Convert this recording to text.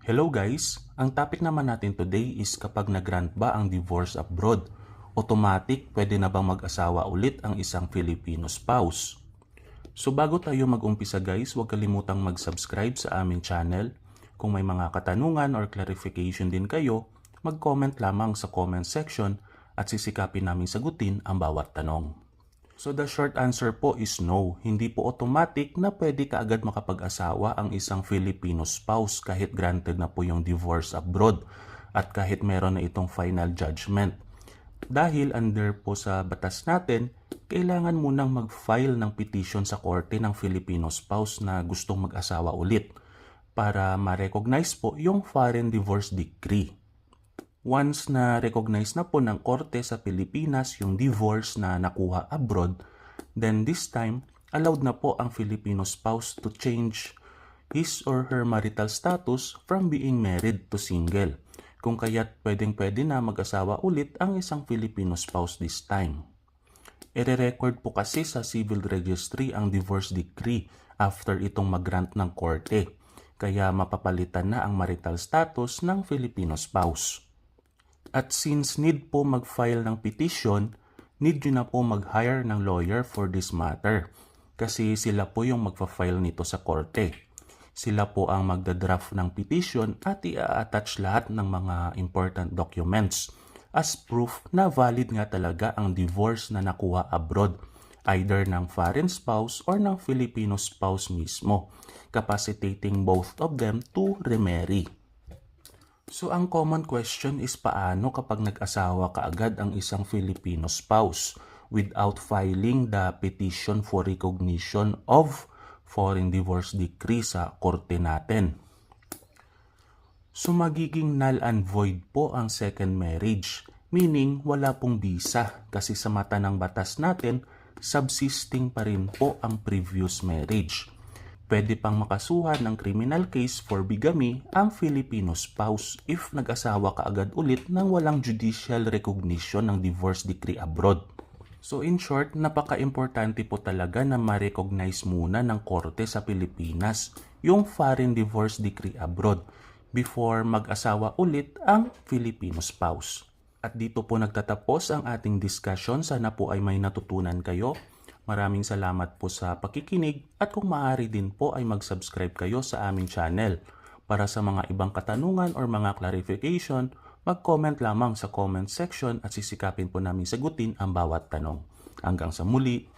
Hello guys! Ang topic naman natin today is kapag nag-grant ba ang divorce abroad, automatic pwede na bang mag-asawa ulit ang isang Filipino spouse? So bago tayo mag-umpisa guys, huwag kalimutang mag-subscribe sa aming channel. Kung may mga katanungan or clarification din kayo, mag-comment lamang sa comment section at sisikapin namin sagutin ang bawat tanong. So the short answer po is no. Hindi po automatic na pwede kaagad makapag-asawa ang isang Filipino spouse kahit granted na po yung divorce abroad at kahit meron na itong final judgment. Dahil under po sa batas natin, kailangan munang mag-file ng petition sa korte ng Filipino spouse na gustong mag-asawa ulit para ma-recognize po yung foreign divorce decree. Once na recognize na po ng korte sa Pilipinas yung divorce na nakuha abroad, then this time, allowed na po ang Filipino spouse to change his or her marital status from being married to single. Kung kaya't pwedeng pwede na mag-asawa ulit ang isang Filipino spouse this time. Ire-record po kasi sa civil registry ang divorce decree after itong mag-grant ng korte. Kaya mapapalitan na ang marital status ng Filipino spouse. At since need po mag-file ng petition, need nyo na po mag-hire ng lawyer for this matter. Kasi sila po yung magpa-file nito sa korte. Sila po ang magda-draft ng petition at i-attach lahat ng mga important documents as proof na valid nga talaga ang divorce na nakuha abroad either ng foreign spouse or ng Filipino spouse mismo, capacitating both of them to remarry. So ang common question is paano kapag nag-asawa kaagad ang isang Filipino spouse without filing the petition for recognition of foreign divorce decree sa korte natin. So magiging null and void po ang second marriage, meaning wala pong bisa kasi sa mata ng batas natin, subsisting pa rin po ang previous marriage pwede pang makasuhan ng criminal case for bigamy ang Filipino spouse if nag-asawa ka agad ulit nang walang judicial recognition ng divorce decree abroad. So in short, napaka-importante po talaga na ma-recognize muna ng korte sa Pilipinas yung foreign divorce decree abroad before mag-asawa ulit ang Filipino spouse. At dito po nagtatapos ang ating discussion. Sana po ay may natutunan kayo. Maraming salamat po sa pakikinig at kung maaari din po ay mag-subscribe kayo sa aming channel. Para sa mga ibang katanungan or mga clarification, mag-comment lamang sa comment section at sisikapin po namin sagutin ang bawat tanong. Hanggang sa muli,